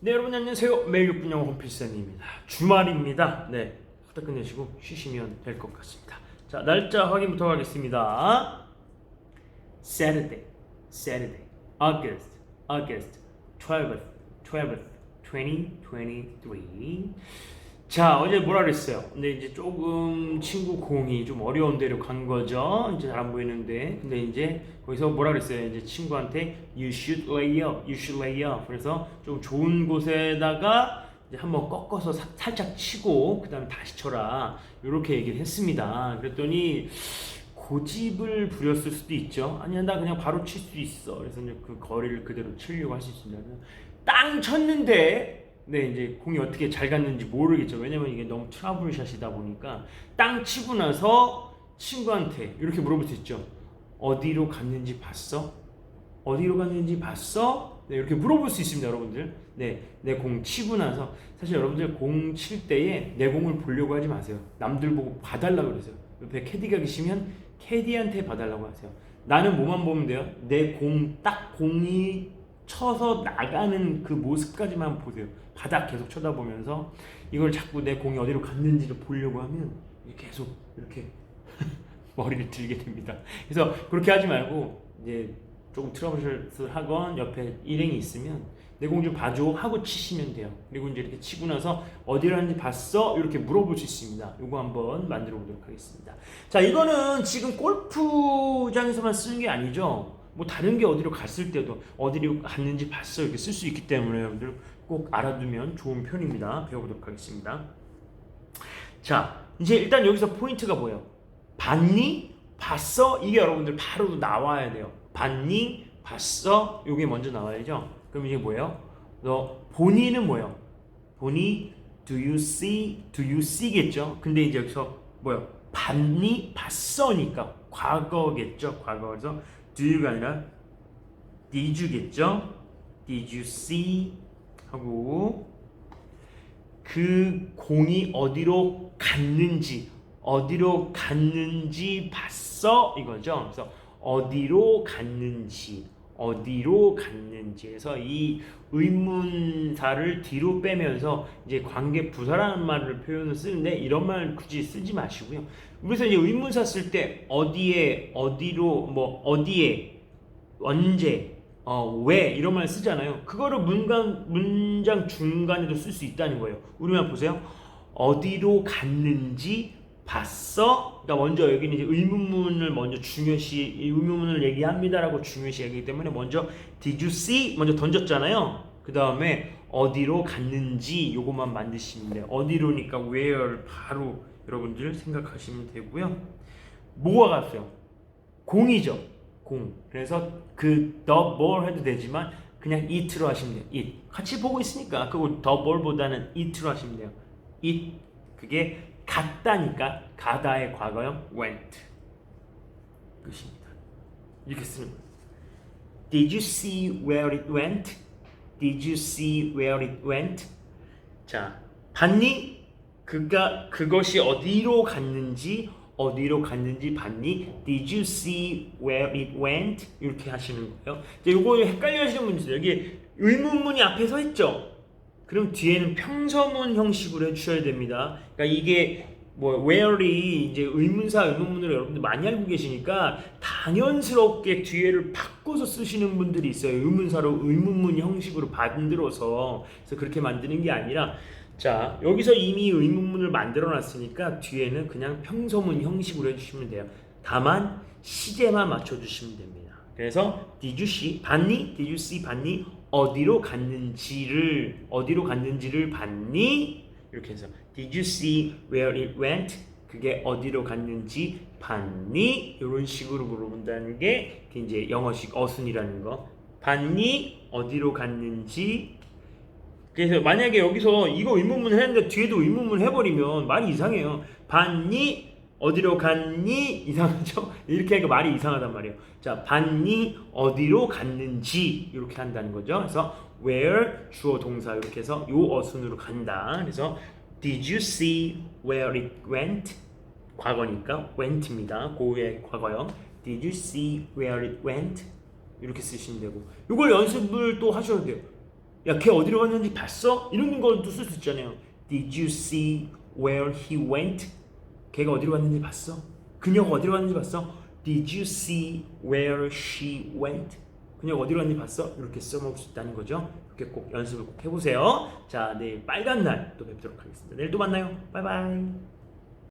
네 여러분 안녕하세요. 매일 6분 영어 홈필쌤입니다. 주말입니다. 네 후딱 끝내시고 쉬시면 될 것 같습니다. 자 날짜 확인부터 하겠습니다. Saturday Saturday August August 12th 12th 2023 자 어제 뭐라 그랬어요? 근데 이제 조금 친구 공이 좀 어려운 데로 간 거죠. 이제 잘 안 보이는데. 근데 이제 거기서 뭐라 그랬어요? 이제 친구한테 you should lay up you should lay up 그래서 좀 좋은 곳에다가 이제 한번 꺾어서 사- 살짝 치고 그 다음에 다시 쳐라. 이렇게 얘기를 했습니다. 그랬더니 고집을 부렸을 수도 있죠. 아니야 나 그냥 바로 칠 수 있어. 그래서 이제 그 거리를 그대로 치려고 할수 그래서 땅 쳤는데 네 이제 공이 어떻게 잘 갔는지 모르겠죠 왜냐면 이게 너무 트러블 샷이다 보니까 땅 치고 나서 친구한테 이렇게 물어볼 수 있죠 어디로 갔는지 봤어? 어디로 갔는지 봤어? 네, 이렇게 물어볼 수 있습니다, 여러분들. 네, 내 공 치고 나서 사실 여러분들 공 칠 때에 내 공을 보려고 하지 마세요. 남들 보고 봐달라고 그러세요. 옆에 캐디가 계시면 캐디한테 봐달라고 하세요. 나는 뭐만 보면 돼요? 내 공 딱 공이 쳐서 나가는 그 모습까지만 보세요. 바닥 계속 쳐다보면서 이걸 자꾸 내 공이 어디로 갔는지를 보려고 하면 계속 이렇게 머리를 들게 됩니다. 그래서 그렇게 하지 말고 이제 조금 트러블을 하건 옆에 일행이 있으면 내 공 좀 봐줘 하고 치시면 돼요. 그리고 이제 이렇게 치고 나서 어디를 하는지 봤어? 이렇게 물어볼 수 있습니다. 이거 한번 만들어 보도록 하겠습니다. 자, 이거는 지금 골프장에서만 쓰는 게 아니죠. 뭐 다른 게 어디로 갔을 때도 어디로 갔는지 봤어 이렇게 쓸 수 있기 때문에 여러분들 꼭 알아두면 좋은 편입니다. 배워보도록 하겠습니다. 자, 이제 일단 여기서 포인트가 뭐예요? 봤니? 봤어? 이게 여러분들 바로 나와야 돼요. 봤니? 봤어? 이게 먼저 나와야죠. 그럼 이게 뭐예요? 너 본이는 뭐예요? 본이 do you see? do you see겠죠? 근데 이제 여기서 뭐예요? 봤니? 봤어니까 과거겠죠. 과거에서 do you가 아니라 did you겠죠? did you see? 하고 그 공이 어디로 갔는지 어디로 갔는지 봤어 이거죠. 그래서 어디로 갔는지 어디로 갔는지 해서 이 의문사를 뒤로 빼면서 이제 관계 부사라는 말을 표현을 쓰는데 이런 말 굳이 쓰지 마시고요. 그래서 이제 의문사 쓸 때 어디에 어디로 뭐 어디에 언제 어, 왜 이런 말 쓰잖아요. 그거를 문간, 문장 중간에도 쓸 수 있다는 거예요. 우리만 보세요. 어디로 갔는지 봤어? 그러니까 먼저 여기는 이제 의문문을 먼저 중요시 이 의문문을 얘기합니다라고 중요시 얘기하기 때문에 먼저 did you see 먼저 던졌잖아요. 그 다음에 어디로 갔는지 요것만 만드시면 돼요. 어디로니까 where를 바로 여러분들 생각하시면 되고요. 뭐가 갔어요? 공이죠. 공. 그래서 그 the ball 해도 되지만 그냥 it로 하시면 돼요. it. 같이 보고 있으니까 그거 the ball보다는 it로 하시면 돼요. it. 그게 갔다니까 가다의 과거형 went. 끝입니다. 이렇게 쓰는. Did you see where it went? Did you see where it went? 자, 봤니? 그가 그것이 어디로 갔는지 어디로 갔는지 봤니? Did you see where it went? 이렇게 하시는 거예요. 이제 요거 헷갈려 하시는 분들. 여기 의문문이 앞에 서 있죠. 그럼 뒤에는 평서문 형식으로 해주셔야 됩니다. 그러니까 이게 뭐 where이 이제 의문사 의문문으로 여러분들 많이 알고 계시니까 당연스럽게 뒤에를 바꿔서 쓰시는 분들이 있어요. 의문사로 의문문 형식으로 만들어서 그래서 그렇게 만드는 게 아니라 자 여기서 이미 의문문을 만들어 놨으니까 뒤에는 그냥 평서문 형식으로 해주시면 돼요. 다만 시제만 맞춰주시면 됩니다. 그래서 did you see 봤니? did you see 봤니? 어디로 갔는지를 어디로 갔는지를 봤니? 이렇게 해서 did you see where it went? 그게 어디로 갔는지 봤니? 이런 식으로 물어본다는 게 이제 영어식 어순이라는 거. 봤니? 어디로 갔는지 그래서 만약에 여기서 이거 의문문 했는데 뒤에도 의문문 해버리면 말이 이상해요. 봤니? 어디로 갔니? 이상하죠? 이렇게 하니까 말이 이상하단 말이에요. 자, 봤니? 어디로 갔는지 이렇게 한다는 거죠. 그래서 where 주어 동사 이렇게 해서 요 어순으로 간다. 그래서 did you see where it went? 과거니까 went입니다. 고의 과거형. did you see where it went? 이렇게 쓰시면 되고 이걸 연습을 또 하셔도 돼요. 야, 걔 어디로 갔는지 봤어? 이런 걸도 쓸 수 있잖아요. Did you see where he went? 걔가 어디로 갔는지 봤어? 그녀가 어디로 갔는지 봤어? Did you see where she went? 그녀가 어디로 갔는지 봤어? 이렇게 써먹을 수 있다는 거죠. 이렇게 꼭 연습을 꼭 해보세요. 자, 내일 빨간 날 또 뵙도록 하겠습니다. 내일 또 만나요. 바이바이.